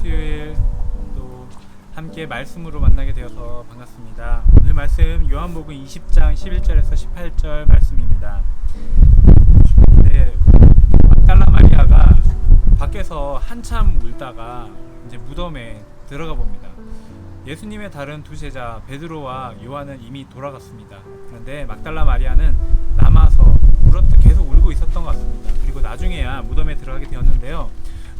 수요일 또 함께 말씀으로 만나게 되어서 반갑습니다. 오늘 말씀 요한복음 20장 11절에서 18절 말씀입니다. 네, 막달라 마리아가 밖에서 한참 울다가 이제 무덤에 들어가 봅니다. 예수님의 다른 두 제자 베드로와 요한은 이미 돌아갔습니다. 그런데 막달라 마리아는 남아서 울었 계속 울고 있었던 것 같습니다. 그리고 나중에야 무덤에 들어가게 되었는데요.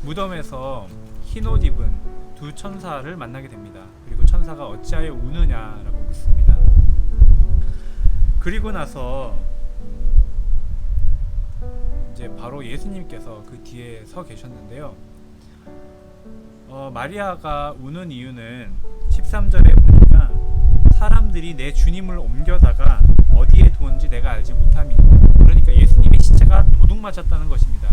무덤에서 흰 옷 입은 두 천사를 만나게 됩니다. 그리고 천사가 어찌하여 우느냐라고 묻습니다. 그리고 나서 이제 바로 예수님께서 그 뒤에 서 계셨는데요. 어, 마리아가 우는 이유는 13절에 보니까 사람들이 내 주님을 옮겨다가 어디에 두었는지 내가 알지 못함이고 그러니까 예수님의 시체가 도둑 맞았다는 것입니다.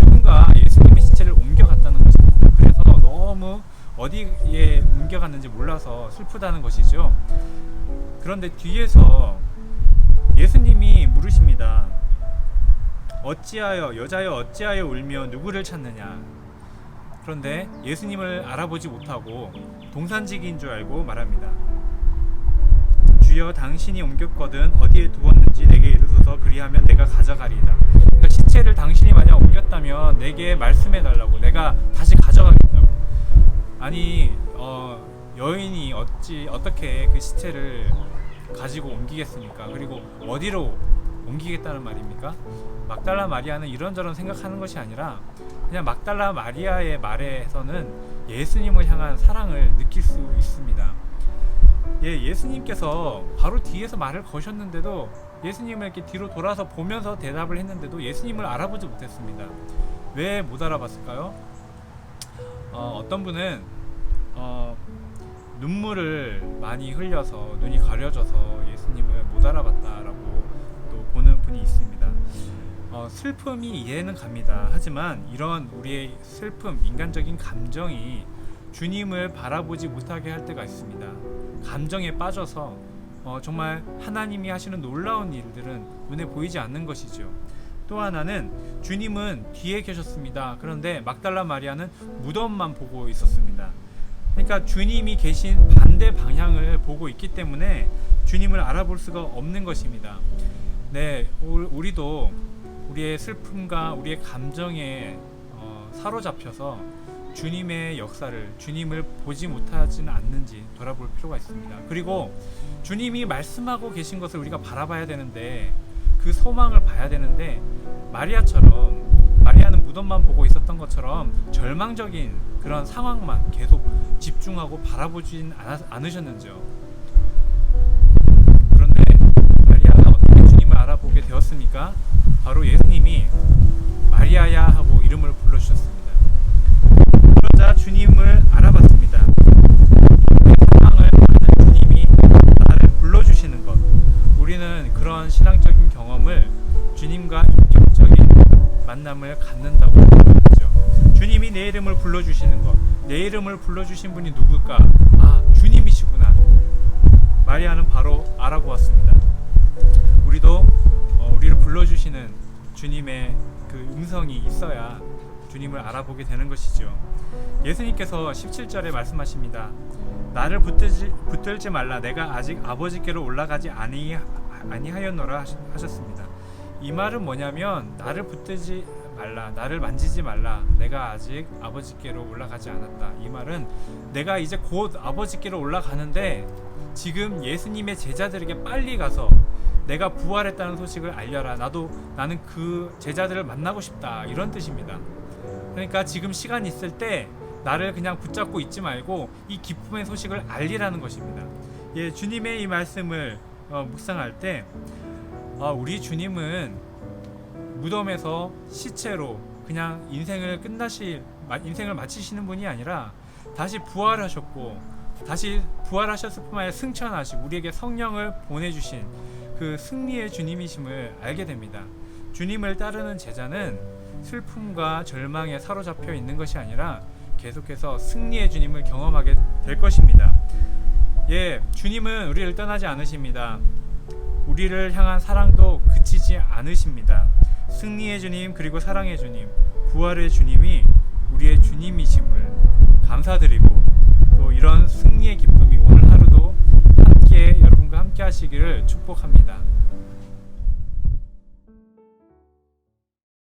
누군가 예수님의 시체를 옮겨갔다는 것입니다. 그래서 너무 어디에 옮겨갔는지 몰라서 슬프다는 것이죠. 그런데 뒤에서 예수님이 물으십니다. 어찌하여 여자여 어찌하여 울며 누구를 찾느냐? 그런데 예수님을 알아보지 못하고 동산지기인 줄 알고 말합니다. 주여 당신이 옮겼거든 어디에 두었는지 내게 이르소서 그리하면 내가 가져가리이다. 그러니까 시체를 당신이 만약 옮겼다면 내게 말씀해 달라고 내가 다시 가져가겠다 어찌 어떻게 그 시체를 가지고 옮기겠습니까? 그리고 어디로 옮기겠다는 말입니까? 막달라 마리아는 이런저런 생각하는 것이 아니라 그냥 막달라 마리아의 말에서는 예수님을 향한 사랑을 느낄 수 있습니다. 예, 예수님께서 바로 뒤에서 말을 거셨는데도 예수님을 이렇게 뒤로 돌아서 보면서 대답을 했는데도 예수님을 알아보지 못했습니다. 왜 못 알아봤을까요? 어, 어떤 분은 어, 눈물을 많이 흘려서 눈이 가려져서 예수님을 못 알아봤다라고 또 보는 분이 있습니다. 어, 슬픔이 이해는 갑니다. 하지만 이런 우리의 슬픔, 인간적인 감정이 주님을 바라보지 못하게 할 때가 있습니다. 감정에 빠져서 어, 정말 하나님이 하시는 놀라운 일들은 눈에 보이지 않는 것이죠. 또 하나는 주님은 뒤에 계셨습니다. 그런데 막달라 마리아는 무덤만 보고 있었습니다. 그러니까 주님이 계신 반대 방향을 보고 있기 때문에 주님을 알아볼 수가 없는 것입니다. 네, 우- 우리도 우리의 슬픔과 우리의 감정에 어, 사로잡혀서 주님의 역사를 주님을 보지 못하지는 않는지 돌아볼 필요가 있습니다. 그리고 주님이 말씀하고 계신 것을 우리가 바라봐야 되는데 그 소망을 봐야 되는데 마리아처럼 무덤만 보고 있었던 것처럼 절망적인 그런 상황만 계속 집중하고 바라보진 않으셨는지요. 그런데 마리아가 어떻게 주님을 알아보게 되었습니까? 바로 예수님이 마리아야 하고 이름을 불러주셨습니다. 그러자 주님을 알아봤습니다. 내 상황을 아는 주님이 나를 불러주시는 것. 우리는 그런 신앙적인 경험을 주님과 인격적인 만남을 갖는다고 하죠. 주님이 내 이름을 불러주시는 것. 내 이름을 불러주신 분이 누굴까? 아, 주님이시구나. 마리아는 바로 알아보았습니다. 우리도 어, 우리를 불러주시는 주님의 그 음성이 있어야 주님을 알아보게 되는 것이죠. 예수님께서 17절에 말씀하십니다. 나를 붙들지, 붙들지 말라. 내가 아직 아버지께로 올라가지 아니, 아니하였노라 하셨습니다. 이 말은 뭐냐면 나를 붙들지 말라. 나를 만지지 말라. 내가 아직 아버지께로 올라가지 않았다. 이 말은 내가 이제 곧 아버지께로 올라가는데 지금 예수님의 제자들에게 빨리 가서 내가 부활했다는 소식을 알려라. 나도 나는 그 제자들을 만나고 싶다. 이런 뜻입니다. 그러니까 지금 시간 있을 때 나를 그냥 붙잡고 있지 말고 이 기쁨의 소식을 알리라는 것입니다. 예, 주님의 이 말씀을 어, 묵상할 때 아, 우리 주님은 무덤에서 시체로 그냥 인생을 끝나실 마- 인생을 마치시는 분이 아니라 다시 부활하셨고 다시 부활하셨을 뿐만 아니라 승천하시고 우리에게 성령을 보내주신 그 승리의 주님이심을 알게 됩니다. 주님을 따르는 제자는 슬픔과 절망에 사로잡혀 있는 것이 아니라 계속해서 승리의 주님을 경험하게 될 것입니다. 예, 주님은 우리를 떠나지 않으십니다. 우리를 향한 사랑도 그치지 않으십니다. 승리의 주님 그리고 사랑의 주님, 부활의 주님이 우리의 주님이심을 감사드리고 또 이런 승리의 기쁨이 오늘 하루도 함께 여러분과 함께 하시기를 축복합니다.